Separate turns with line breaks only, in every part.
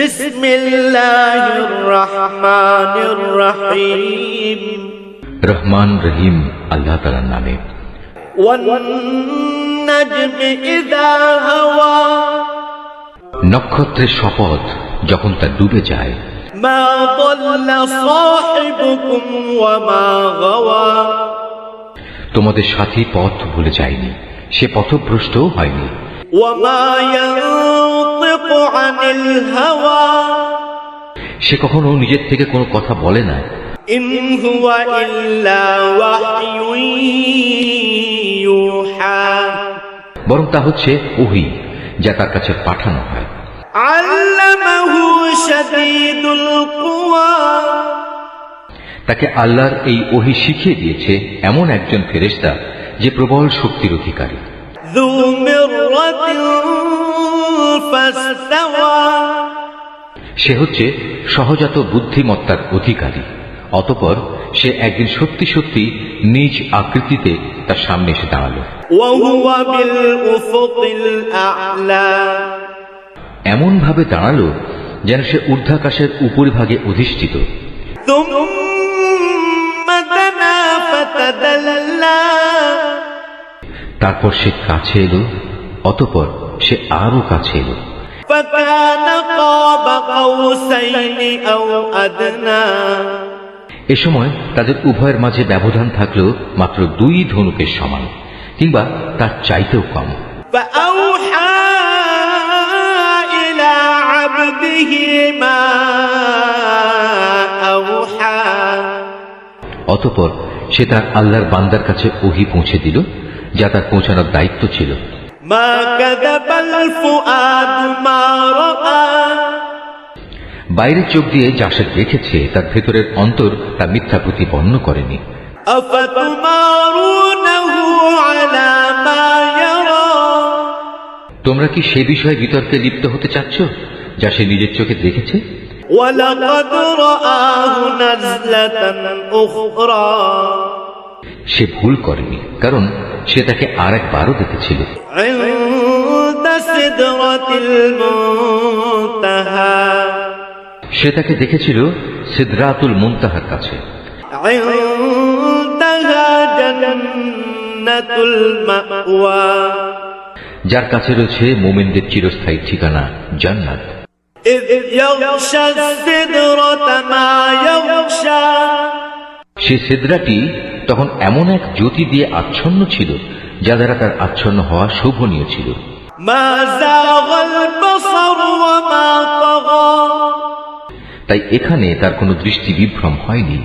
রহমান
রহিম আল্লাহ তাআলার নামে
والنجم
নক্ষত্রের শপথ যখন তা ডুবে যায় মা তোমাদের সাথী পথ ভুলে যায়নি সে পথভ্রষ্ট হয়নি সে কখনো নিজের থেকে কোনো কথা বলে না বরং তা হচ্ছে ওহি যা তার কাছে পাঠানো হয় তাকে আল্লাহর এই ওহি শিখিয়ে দিয়েছে এমন একজন ফেরেস্তা যে প্রবল শক্তির অধিকারী
ذو مرة فاستوى
সে হচ্ছে সহজাত বুদ্ধিমত্তার অধিকারী অতপর সে একদিন সত্যি সত্যি নিজ আকৃতিতে তার সামনে এসে দাঁড়ালো ভাবে দাঁড়ালো যেন সে ঊর্ধ্বাকাশের উপরিভাগে অধিষ্ঠিত তারপর সে কাছে এলো অতপর সে আরো কাছে এলো এ সময় তাদের উভয়ের মাঝে ব্যবধান থাকলেও মাত্র দুই ধনুকের সমান কিংবা তার চাইতেও কম অতপর সে তার আল্লাহর বান্দার কাছে ওহি পৌঁছে দিল যা তার পৌঁছানোর দায়িত্ব ছিল বাইরের চোখ দিয়ে যা সে দেখেছে তার ভেতরের অন্তর তা মিথ্যা প্রতিপন্ন করেনি তোমরা কি সে বিষয়ে বিতর্কে লিপ্ত হতে চাচ্ছ যা সে নিজের চোখে দেখেছে
ولقد رآه نزلة
সে ভুল করেনি কারণ সে তাকে আর একবারও দেখেছিল সে তাকে দেখেছিল সিদ্রাতুল মুন্তাহার কাছে যার কাছে রয়েছে মোমেনদের চিরস্থায়ী ঠিকানা জান্নাত সে সিদ্রাটি তখন এমন এক জ্যোতি দিয়ে আচ্ছন্ন ছিল যা দ্বারা তার আচ্ছন্ন হওয়া শোভনীয় ছিল তাই এখানে তার কোনো দৃষ্টি বিভ্রম হয়নি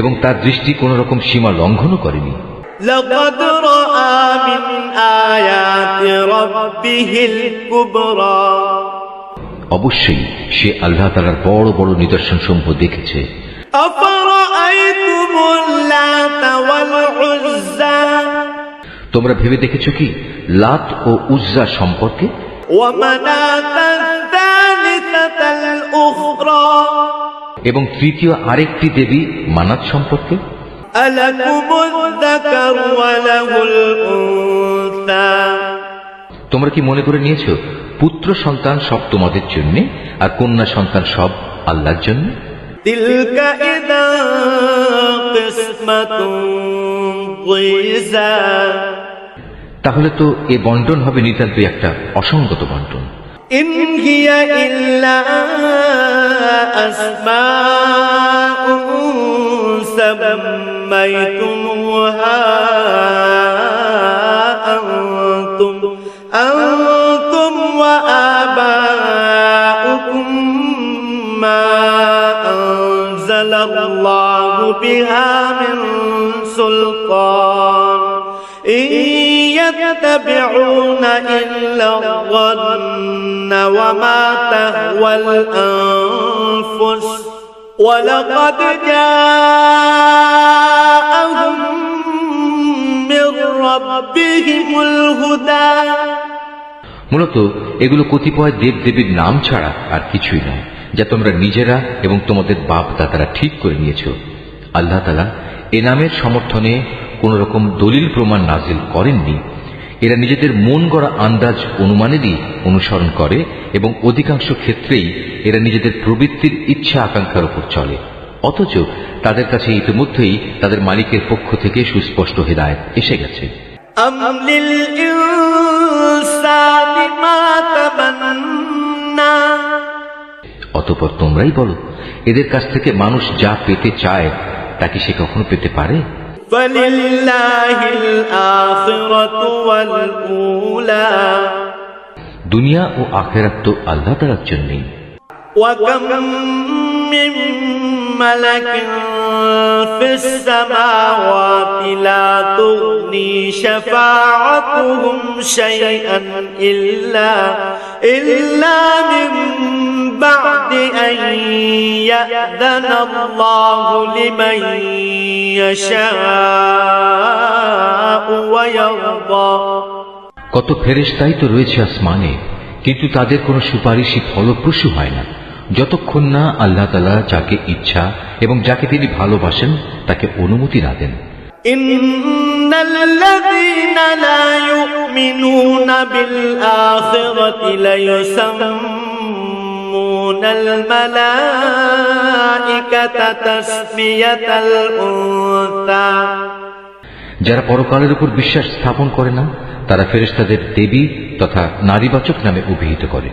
এবং তার দৃষ্টি কোন রকম সীমা লঙ্ঘন করেনি অবশ্যই সে আল্লাহ তালার বড় বড় নিদর্শন সমূহ দেখেছে তোমরা ভেবে দেখেছ কি লাত ও উজ্জা সম্পর্কে এবং তৃতীয় আরেকটি দেবী মানাত সম্পর্কে তোমরা কি মনে করে নিয়েছ পুত্র সন্তান সব তোমাদের জন্যে আর কন্যা সন্তান সব আল্লাহর জন্যে তাহলে তো এ বন্টন হবে নিতান্তই একটা অসঙ্গত বন্টন
ইন ইল্লা ইল্লা আসমাউন সামাইতুমুহা الله بها من سلطان إن يتبعون إلا الظن وما تهوى الأنفس ولقد جاءهم من ربهم الهدى
মূলত এগুলো কতিপয় দেবদেবীর নাম ছাড়া আর কিছুই নয় যা তোমরা নিজেরা এবং তোমাদের বাপ দাতারা ঠিক করে নিয়েছ আল্লাহ তালা এনামের সমর্থনে কোন রকম দলিল প্রমাণ নাজিল করেননি এরা নিজেদের মন গড়া আন্দাজ অনুমানেরই অনুসরণ করে এবং অধিকাংশ ক্ষেত্রেই এরা নিজেদের প্রবৃত্তির ইচ্ছা আকাঙ্ক্ষার উপর চলে অথচ তাদের কাছে ইতিমধ্যেই তাদের মালিকের পক্ষ থেকে সুস্পষ্ট হেদায়ত এসে গেছে অতপর তোমরাই বলো এদের কাছ থেকে মানুষ যা পেতে চায় তা কি সে কখনো পেতে পারে দুনিয়া ও আখেরাত তো আল্লাহ তালার জন্যেই
ইল্লা بعد أن يأذن الله لمن يشاء ويرضى
কত ফেরেশতাই তো রয়েছে আসমানে কিন্তু তাদের কোনো সুপারিশই ফলপ্রসূ হয় না যতক্ষণ না আল্লাহ তালা যাকে ইচ্ছা এবং যাকে তিনি ভালোবাসেন তাকে অনুমতি না দেন
إن الذين لا يؤمنون بالآخرة ليسمون যারা
পরকালের উপর বিশ্বাস স্থাপন করে না তারা ফেরেস্তাদের দেবী তথা নারীবাচক নামে অভিহিত করে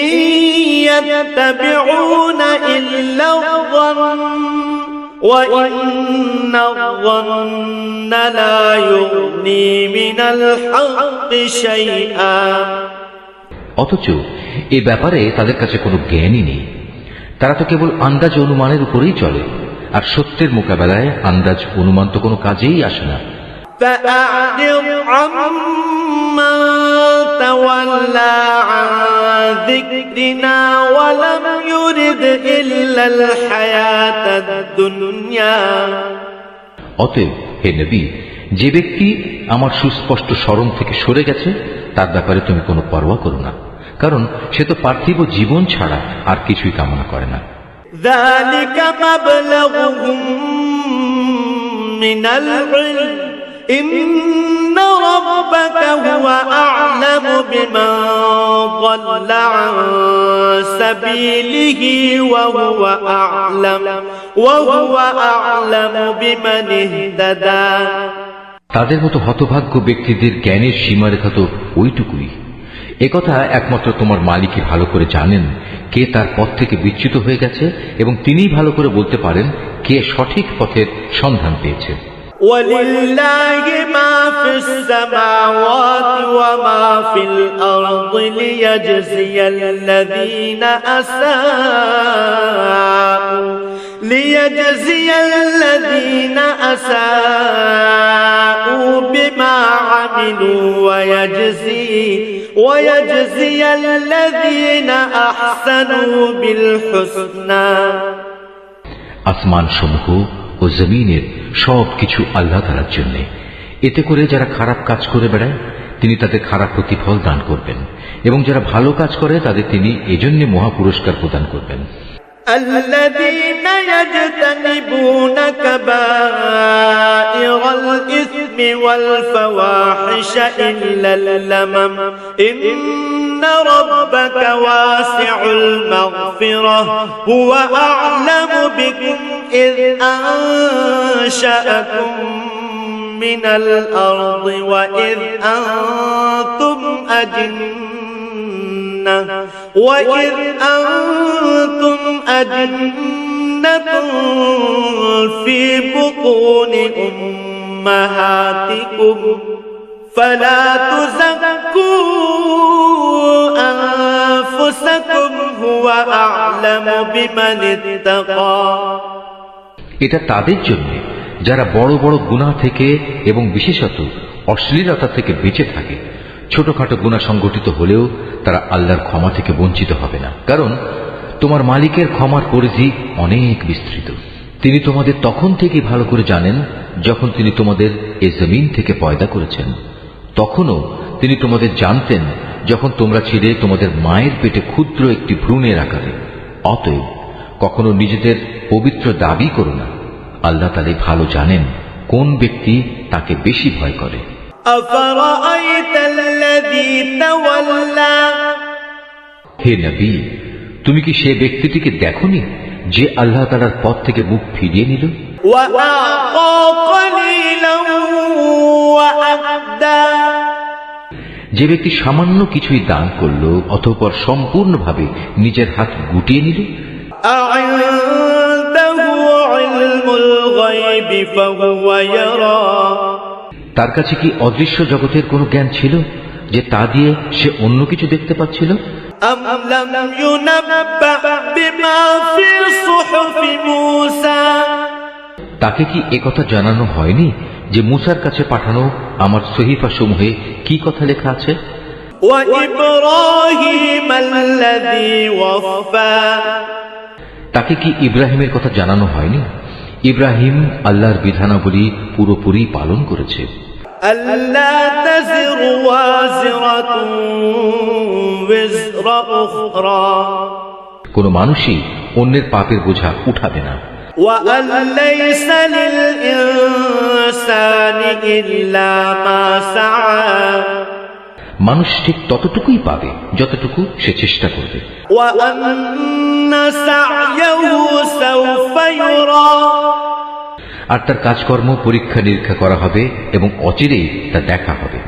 ইয়া وإن الظن لا يغني من الحق شيئا
অথচ এ ব্যাপারে তাদের কাছে কোনো জ্ঞানই নেই তারা তো কেবল আন্দাজ অনুমানের উপরেই চলে আর সত্যের মোকাবেলায় আন্দাজ অনুমান তো কোনো কাজেই আসে না
فأعرض عمن تولى عن ذكرنا ولم يرد إلا الحياة الدنيا
অতএব হে নবী যে ব্যক্তি আমার সুস্পষ্ট স্মরণ থেকে সরে গেছে তার ব্যাপারে তুমি কোনো পরোয়া করো না কারণ সে তো পার্থিব জীবন ছাড়া আর কিছুই কামনা করে না
ذلك مبلغهم من العلم إن ربك هو أعلم بمن ضل عن سبيله وهو أعلم وهو أعلم بمن اهتدى
তাদের মতো হতভাগ্য ব্যক্তিদের জ্ঞানের সীমারেখা তো ওইটুকুই একথা একমাত্র তোমার মালিকই ভালো করে জানেন কে তার পথ থেকে বিচ্যুত হয়ে গেছে এবং তিনিই ভালো করে বলতে পারেন কে সঠিক পথের সন্ধান পেয়েছে
ولله ما في السماوات وما في الأرض ليجزي الذين أساءوا ليجزي الذين أساءوا بما عملوا ويجزي ويجزي الذين أحسنوا بالحسنى
أسمان সমূহ ও জমিনের সব কিছু আল্লাহ তালার জন্যে এতে করে যারা খারাপ কাজ করে বেড়ায় তিনি তাদের খারাপ প্রতিফল দান করবেন এবং যারা ভালো কাজ করে তাদের তিনি এজন্য মহা পুরস্কার প্রদান করবেন
الذين يجتنبون كبائر الإثم والفواحش إلا اللمم إن ربك واسع المغفرة هو أعلم بكم إذ أنشأكم من الأرض وإذ أنتم أجنة وإذ أنتم أجنة في بطون أمهاتكم فلا تزكوا أنفسكم هو أعلم بمن اتقى
এটা তাদের জন্য যারা বড় বড় গুণা থেকে এবং বিশেষত অশ্লীলতা থেকে বেঁচে থাকে ছোটখাটো গুণা সংগঠিত হলেও তারা আল্লাহর ক্ষমা থেকে বঞ্চিত হবে না কারণ তোমার মালিকের ক্ষমার পরিধি অনেক বিস্তৃত তিনি তোমাদের তখন থেকে ভালো করে জানেন যখন তিনি তোমাদের এ জমিন থেকে পয়দা করেছেন তখনও তিনি তোমাদের জানতেন যখন তোমরা ছিলে তোমাদের মায়ের পেটে ক্ষুদ্র একটি ভ্রূণের আকারে অতএব কখনো নিজেদের পবিত্র দাবি করো না আল্লাহ তালে ভালো জানেন কোন ব্যক্তি তাকে বেশি ভয় করে হে নবী তুমি কি সে ব্যক্তিটিকে দেখনি যে আল্লাহ তালার পথ থেকে মুখ ফিরিয়ে নিল যে ব্যক্তি সামান্য কিছুই দান করল অথপর সম্পূর্ণভাবে নিজের হাত গুটিয়ে নিল
তার
কাছে কি অদৃশ্য জগতের কোনো জ্ঞান ছিল যে তা দিয়ে সে অন্য কিছু দেখতে পাচ্ছিল তাকে কি একথা জানানো হয়নি যে মুসার কাছে পাঠানো আমার সহিফা সমূহে কি কথা লেখা আছে
وإبراهيم الذي وفى
তাকে কি ইব্রাহিমের কথা জানানো হয়নি ইব্রাহিম আল্লাহর বিধানাবলী পুরোপুরি পালন করেছে কোনো মানুষই অন্যের পাপের বোঝা উঠাবে না
ইল্লা মা সা
মানুষ ঠিক ততটুকুই পাবে যতটুকু সে চেষ্টা করবে আর তার কাজকর্ম পরীক্ষা নিরীক্ষা করা হবে এবং অচিরেই তা দেখা হবে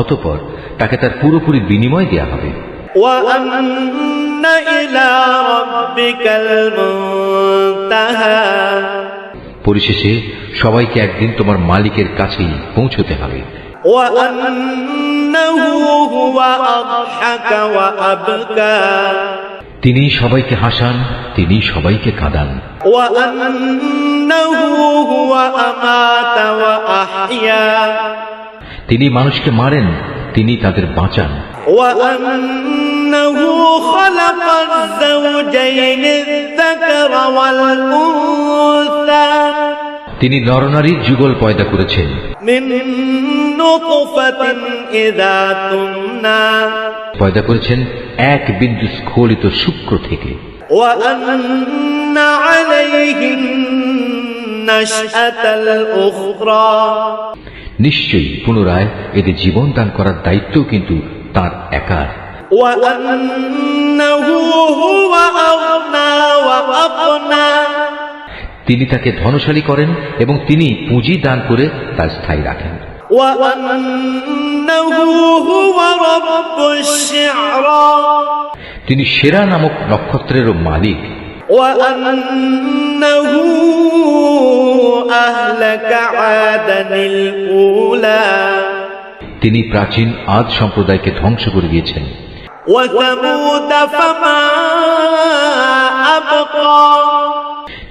অতপর তাকে তার পুরোপুরি বিনিময় দেয়া হবে
وأن إلى ربك المنتهى
পরিশেষে সবাইকে একদিন তোমার মালিকের কাছেই পৌঁছতে হবে তিনি সবাইকে হাসান তিনি সবাইকে কাঁদান তিনি মানুষকে মারেন তিনি তাদের বাঁচান তিনি নরনারী যুগল পয়দা করেছেন পয়দা করেছেন এক বিন্দু স্খলিত শুক্র থেকে নিশ্চয়ই পুনরায় এদের জীবন দান করার দায়িত্ব কিন্তু তার একার তিনি তাকে ধনশালী করেন এবং তিনি পুঁজি দান করে তার স্থায়ী রাখেন তিনি সেরা নামক নক্ষত্রেরও মালিক তিনি প্রাচীন আদ সম্প্রদায়কে ধ্বংস করে দিয়েছেন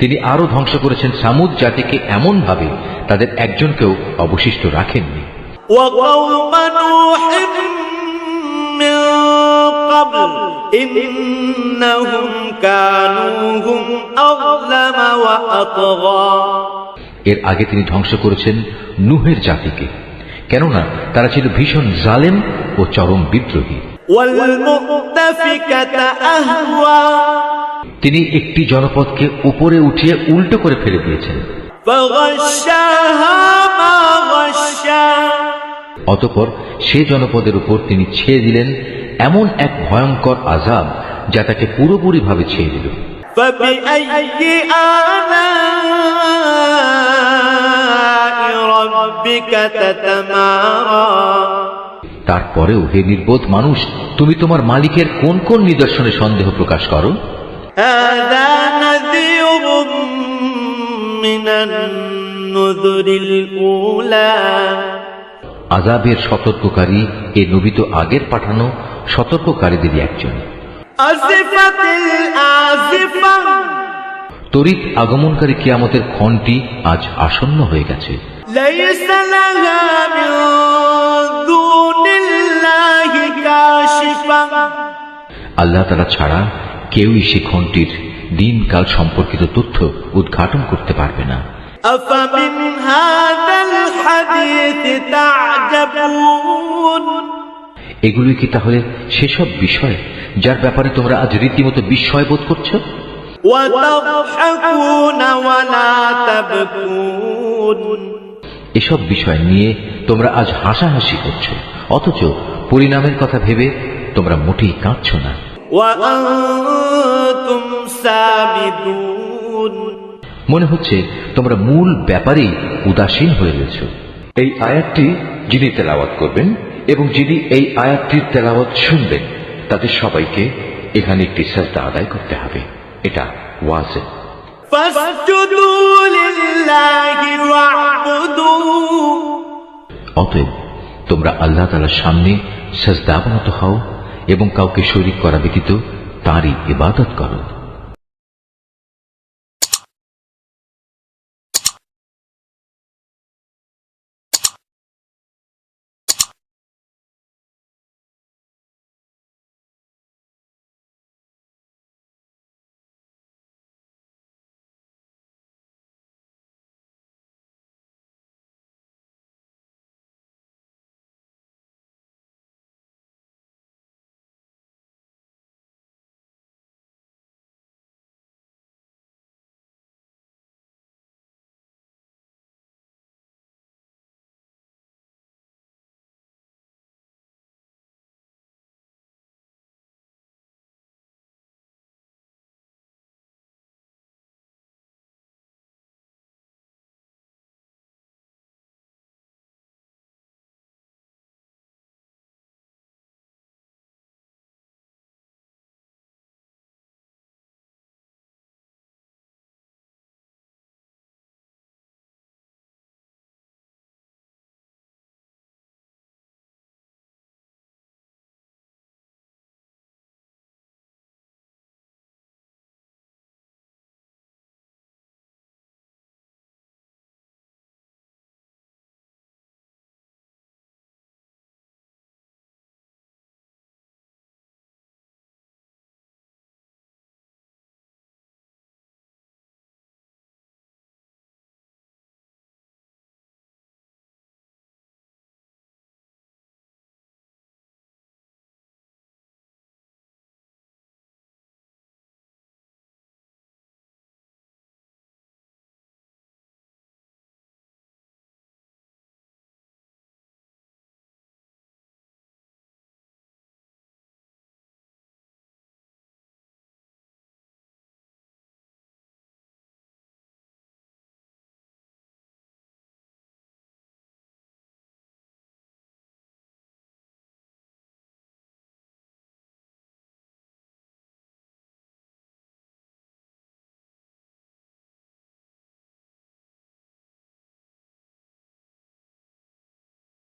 তিনি আরো ধ্বংস করেছেন সামুদ জাতিকে এমনভাবে তাদের একজনকেও অবশিষ্ট রাখেননি
إنهم كانوا
এর আগে তিনি ধ্বংস করেছেন নুহের জাতিকে কেননা তারা ছিল ভীষণ জালেম ও চরম বিদ্রোহী তিনি একটি জনপদকে উপরে উঠিয়ে উল্টো করে ফেলে দিয়েছেন অতপর সে জনপদের উপর তিনি ছেড়ে দিলেন এমন এক ভয়ঙ্কর আজাব যা তাকে পুরোপুরিভাবে ছেড়ে দিল
فبأي آلاء ربك تتمارى
তারপরেও হে নির্বোধ মানুষ তুমি তোমার মালিকের কোন কোন নিদর্শনে সন্দেহ প্রকাশ করো আজাবের সতর্ককারী এ নবী আগের পাঠানো সতর্ককারীদেরই একজন তরিত আগমনকারী কিয়ামতের ক্ষণটি আজ আসন্ন হয়ে গেছে আল্লাহ তারা ছাড়া কেউই সে ক্ষণটির দিনকাল সম্পর্কিত তথ্য উদ্ঘাটন করতে পারবে না
أفمن هذا الحديث تعجبون
এগুলোই কি তাহলে সেসব বিষয় যার ব্যাপারে তোমরা আজ রীতিমতো বিস্ময় বোধ করছো এসব বিষয় নিয়ে তোমরা আজ হাসাহাসি করছো অথচ পরিণামের কথা ভেবে তোমরা মোটেই কাঁদছ না মনে হচ্ছে তোমরা মূল ব্যাপারেই উদাসীন হয়ে গেছ এই আয়াতটি যিনি তেলাওয়াত করবেন এবং যিনি এই আয়াতটির তেলাওয়াত শুনবেন তাদের সবাইকে এখানে একটি সাজদা আদায় করতে হবে এটা ওয়াজে অতএব তোমরা আল্লাহ তালার সামনে সাজদা অবনত হও এবং কাউকে শরিক করা ব্যতীত তাঁরই ইবাদত করো